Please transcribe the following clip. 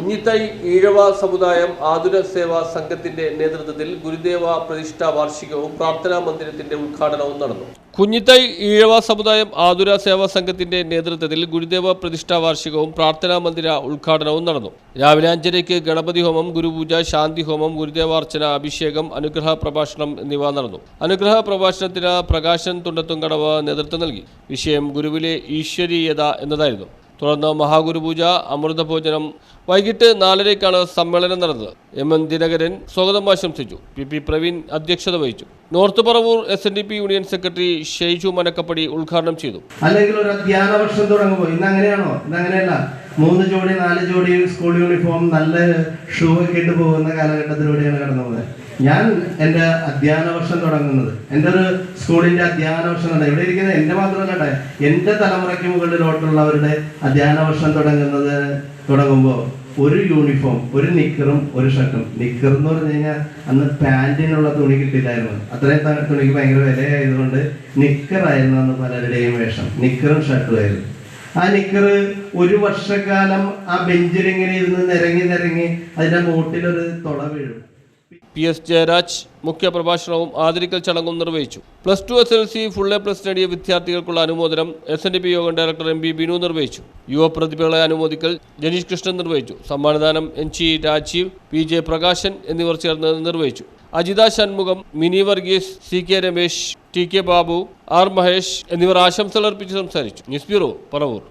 Kunjithai Ezhava സമുദായം ആതുര സേവാ സംഘത്തിന്റെ നേതൃത്വത്തിൽ ഗുരുദേവ പ്രതിഷ്ഠാ വാർഷികവും പ്രാർത്ഥനാ മന്ദിരത്തിന്റെ ഉദ്ഘാടനവും നടന്നു. കുഞ്ഞിത്തൈ ഈഴവ സമുദായം ആതുര സേവാ സംഘത്തിന്റെ നേതൃത്വത്തിൽ ഗുരുദേവ പ്രതിഷ്ഠാ വാർഷികവും പ്രാർത്ഥനാ മന്ദിര ഉദ്ഘാടനവും നടന്നു. രാവിലെ അഞ്ചരയ്ക്ക് ഗണപതി ഹോമം ഗുരുപൂജ ശാന്തി ഹോമം ഗുരുദേവാർച്ചന അഭിഷേകം അനുഗ്രഹ പ്രഭാഷണം എന്നിവ നടന്നു. അനുഗ്രഹ പ്രഭാഷണത്തിന് പ്രകാശൻ തുണ്ടത്തുംകടവ് നേതൃത്വം നൽകി. വിഷയം ഗുരുവിലെ ഈശ്വരീയത എന്നതായിരുന്നു. തുടർന്ന് മഹാഗുരുപൂജ അമൃതഭോജനം വൈകിട്ട് നാലരയ്ക്കാണ് സമ്മേളനം നടന്നത്. എം എൻ ദിനകരൻ സ്വാഗതം ആശംസിച്ചു. പി പി പ്രവീൺ അധ്യക്ഷത വഹിച്ചു. North Paravur S N D P union secretary Sheiju Manakkappady ഉദ്ഘാടനം ചെയ്തു. അല്ലെങ്കിൽ ഒരു അധ്യയന വർഷം തുടങ്ങുമ്പോൾ ഇന്ന് അങ്ങനെയാണോ ഇന്ന് അങ്ങനെയല്ല മൂന്ന് ജോഡി നാല് ജോഡി സ്കൂൾ യൂണിഫോം നല്ല ഷൂ ഒക്കെ ഇട്ട് പോകുന്ന കാലഘട്ടത്തിലൂടെയാണ് കടന്നു പോകുന്നത് ഞാൻ എന്റെ അധ്യയന വർഷം തുടങ്ങുന്നത്. എന്റെ ഒരു സ്കൂളിന്റെ അധ്യയന വർഷം തന്നെ. ഇവിടെ ഇരിക്കുന്ന എന്റെ മാത്രമല്ല എന്റെ തലമുറയ്ക്ക് മുകളിലോട്ടുള്ളവരുടെ അധ്യയന വർഷം തുടങ്ങുന്നത് തുടങ്ങുമ്പോൾ ഒരു യൂണിഫോം ഒരു നിക്കറും ഒരു ഷർട്ടും നിക്കർ എന്ന് പറഞ്ഞു കഴിഞ്ഞാൽ അന്ന് പാന്റിനുള്ള തുണി കിട്ടില്ലായിരുന്നു അത്രയും തുണിക്ക് ഭയങ്കര വിലയായതുകൊണ്ട് നിക്കറായിരുന്നു അന്ന് പലരുടെയും വേഷം. നിക്കറും ഷർട്ടും ആയിരുന്നു. ആ നിക്കർ ഒരു വർഷക്കാലം ആ ബെഞ്ചിലിങ്ങനെ ഇരുന്ന് നിരങ്ങി നിരങ്ങി അതിന്റെ ബോട്ടിലൊരു തുള വീഴും. പി എസ് ജയരാജ് മുഖ്യപ്രഭാഷണവും ആദരിക്കൽ ചടങ്ങും നിർവഹിച്ചു. Plus two S L C full A plus നേടിയ വിദ്യാർത്ഥികൾക്കുള്ള അനുമോദനം എസ് എൻ ഡി പി യോഗം ഡയറക്ടർ എം പി ബിനു നിർവഹിച്ചു. യുവ പ്രതിഭകളെ അനുമോദിക്കൽ ജനീഷ് കൃഷ്ണൻ നിർവഹിച്ചു. സമ്മാനദാനം എൻ ചി രാജീവ് പി ജെ പ്രകാശൻ എന്നിവർ ചേർന്ന് നിർവഹിച്ചു. Ajitha Shanmugham Mini Varghese C K Ramesh T K Babu R Mahesh എന്നിവർ ആശംസകൾ അർപ്പിച്ച് സംസാരിച്ചു. News bureau Paravur.